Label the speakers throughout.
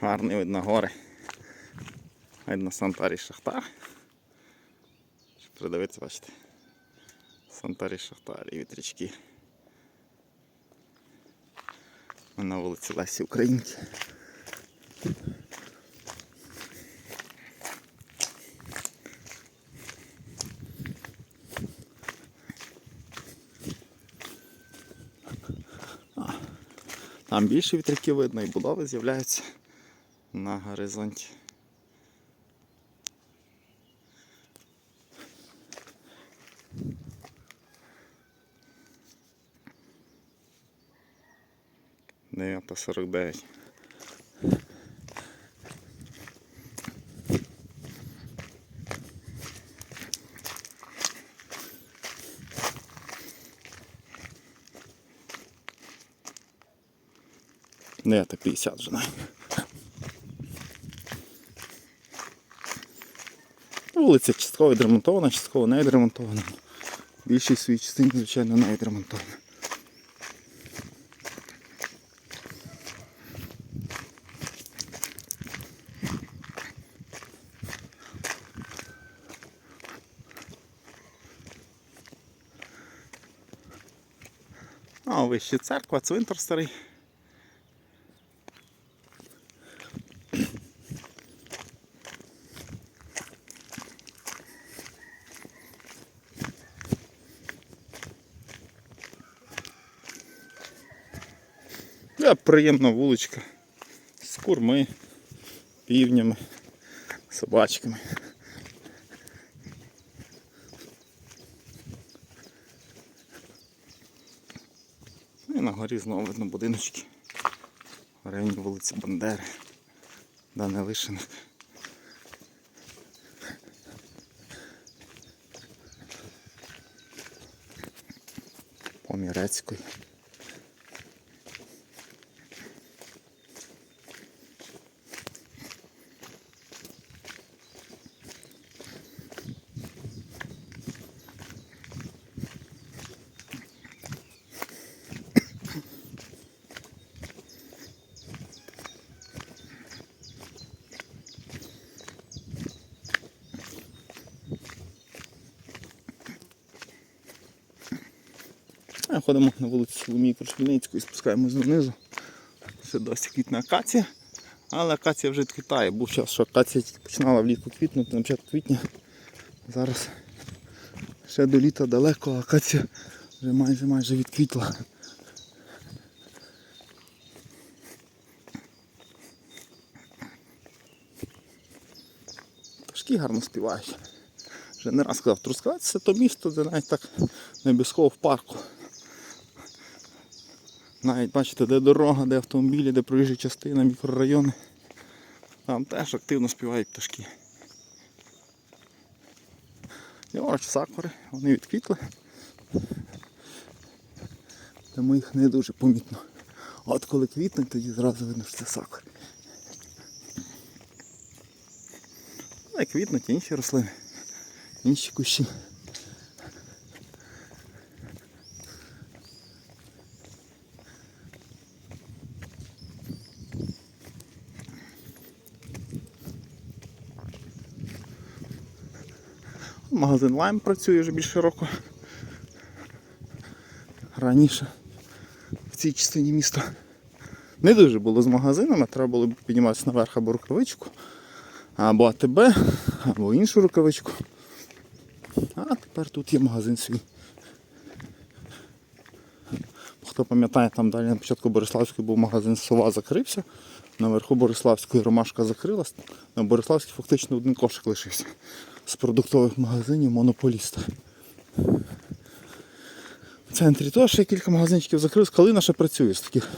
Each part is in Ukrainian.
Speaker 1: Гарний видно гори. Видно Сантарі Шахтар. Щоб придивитися, бачите. Сантарі Шахтар і вітрячки. Ми на вулиці Лесі Українки. Там більше вітряків видно і будови з'являються на горизонті. Дев'ята сорок дев'ять. Дев'ята п'ятдесят вже навіть. Вулиця частково відремонтована, частково не відремонтована. Більшість своїх частин, звичайно, не відремонтована. А вище церква, цвинтар старий. Да, приємна вуличка з курми, півнями, собачками. Ну І на горі знову видно будиночки. В районі вулиці Бандери. Данилишиних. Помірецької. Ходимо на вулицю Соломії Крушельницької, спускаємось донизу. Ще досі квітне акація. Але акація вже відквітає. Був час, що акація починала влітку квітнути на початку квітня. Зараз ще до літа далеко, а акація вже майже майже відквітла. Пташки гарно співають. Вже не раз сказав, Трускавець це то місто, де навіть так не обов'язково в парку. Навіть бачите, де дорога, де автомобілі, де проїжджі частина, мікрорайони. Там теж активно співають пташки. Ліворуч сакури, вони відквітли. Тому їх не дуже помітно. А От коли квітнуть, тоді зразу видно, що це сакури. Але квітнуть інші рослини, інші кущі. Магазин Лайм працює вже більше року. Раніше в цій частині міста не дуже було з магазинами, треба було підніматися наверх або рукавичку, або АТБ, або іншу рукавичку. А тепер тут є магазин свій. Хто пам'ятає, там далі на початку Бориславської був магазин Сова закрився. Наверху Бориславської ромашка закрилась. На Бориславській фактично один кошик лишився з продуктових магазинів монополіста. В центрі теж ще кілька магазинчиків закрилось. Калина ще працює з таких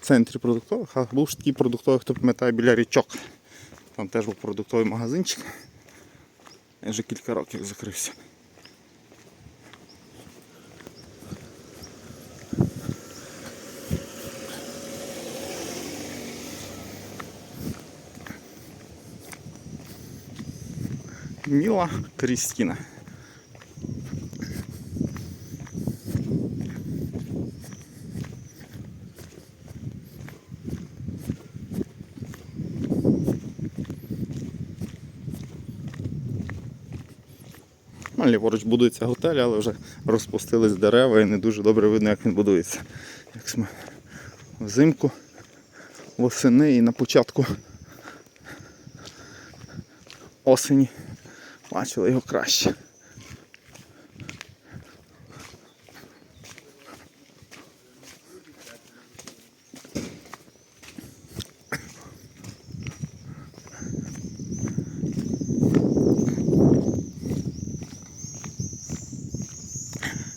Speaker 1: в центрі продуктових, а був ж такий продуктовий, хто пам'ятає біля річок. Там теж був продуктовий магазинчик. Я вже кілька років закрився. Мила Крістіна. Ну, ліворуч будується готель, але вже розпустились дерева і не дуже добре видно, як він будується. Як ми взимку, восени і на початку осені бачили його краще.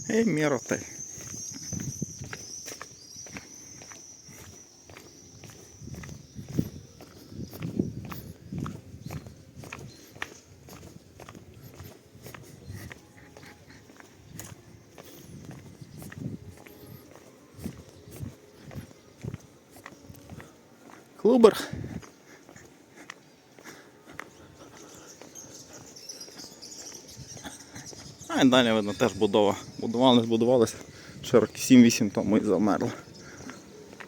Speaker 1: Ей, міротель. Клубер. А і далі видно теж будова. Будували, збудувалися ще років 7-8 тому і замерли.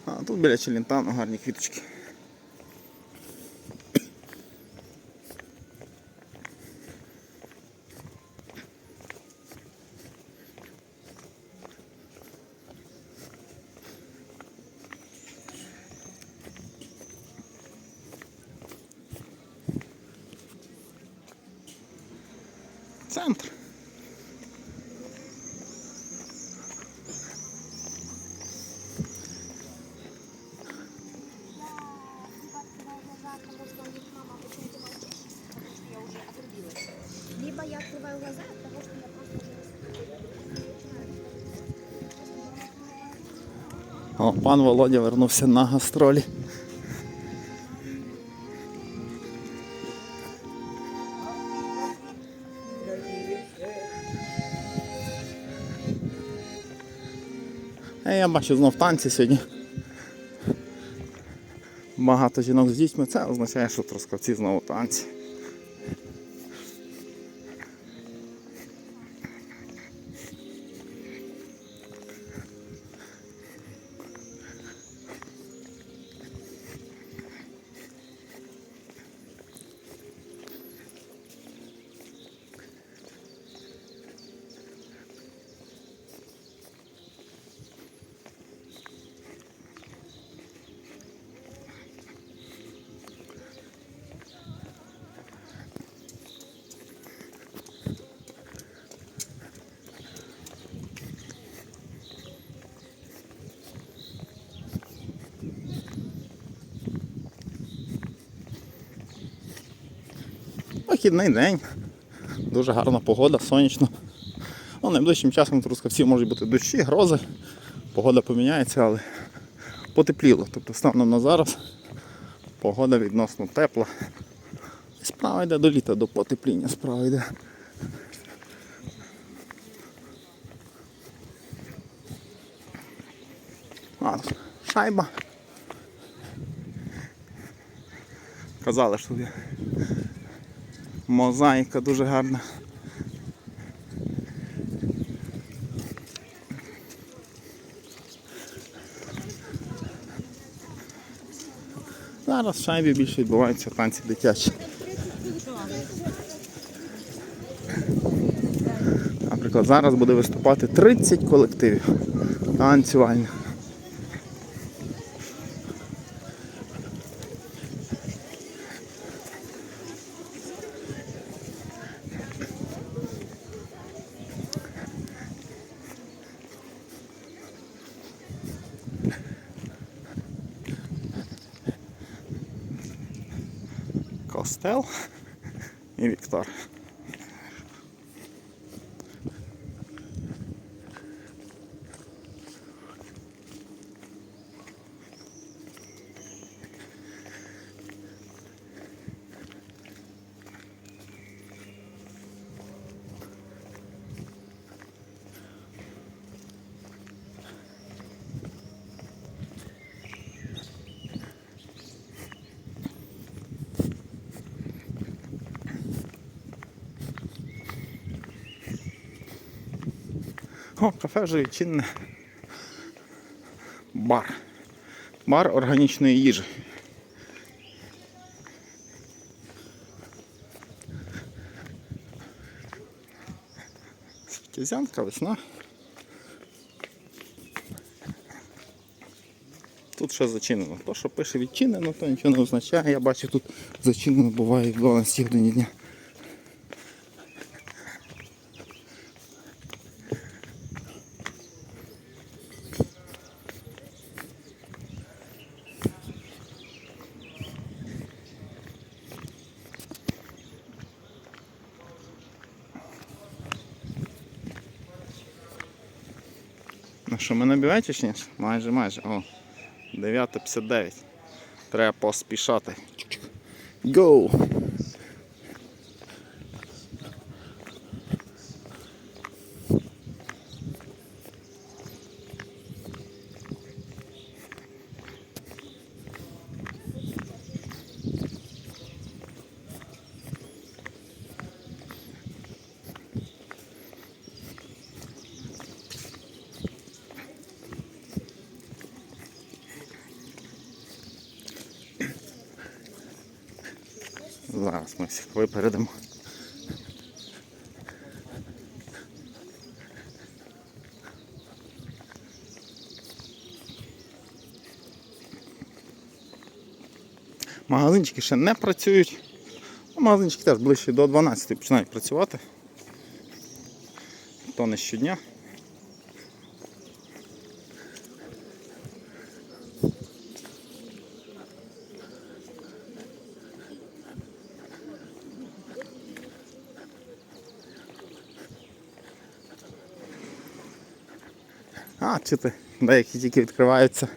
Speaker 1: А тут біля Челентану гарні квіточки. Центр.
Speaker 2: Либо я открываю глаза от того, что я просто уже
Speaker 1: О, пан Володя вернувся на гастролі. Я бачу знов танці сьогодні. Багато жінок з дітьми, це означає, що в Трускавці знову танці. Вихідний день. Дуже гарна погода, сонячно. Ну, найближчим часом Трускавці можуть бути дощі, грози. Погода поміняється, але потепліло. Тобто станом на зараз погода відносно тепла. Справа йде до літа, до потепління справа йде. А, шайба. Казали, що є мозаїка дуже гарна. Зараз в шайбі більше відбуваються танці дитячі. Наприклад, зараз буде виступати 30 колективів танцювальних. Костел і Віктор. О, кафе вже відчинне. Бар. Бар органічної їжі. Кізянка, весна. Тут ще зачинено. То, що пише відчинено, то нічого не означає. Я бачу, тут зачинено буває в 12 годині дня. Що, ми ні? Майже, майже. О, 9.59. Треба поспішати. Go! Зараз ми всіх випередимо. Магазинчики ще не працюють. Ну, Магазинчики теж ближче до 12 починають працювати. То не щодня. А, чи ти? Деякі тільки відкриваються.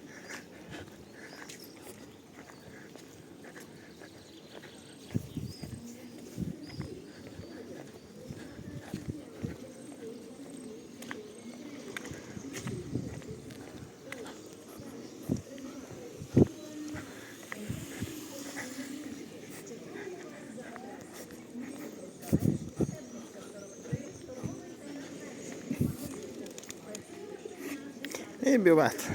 Speaker 1: І бювет.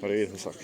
Speaker 1: Привіт, гусак.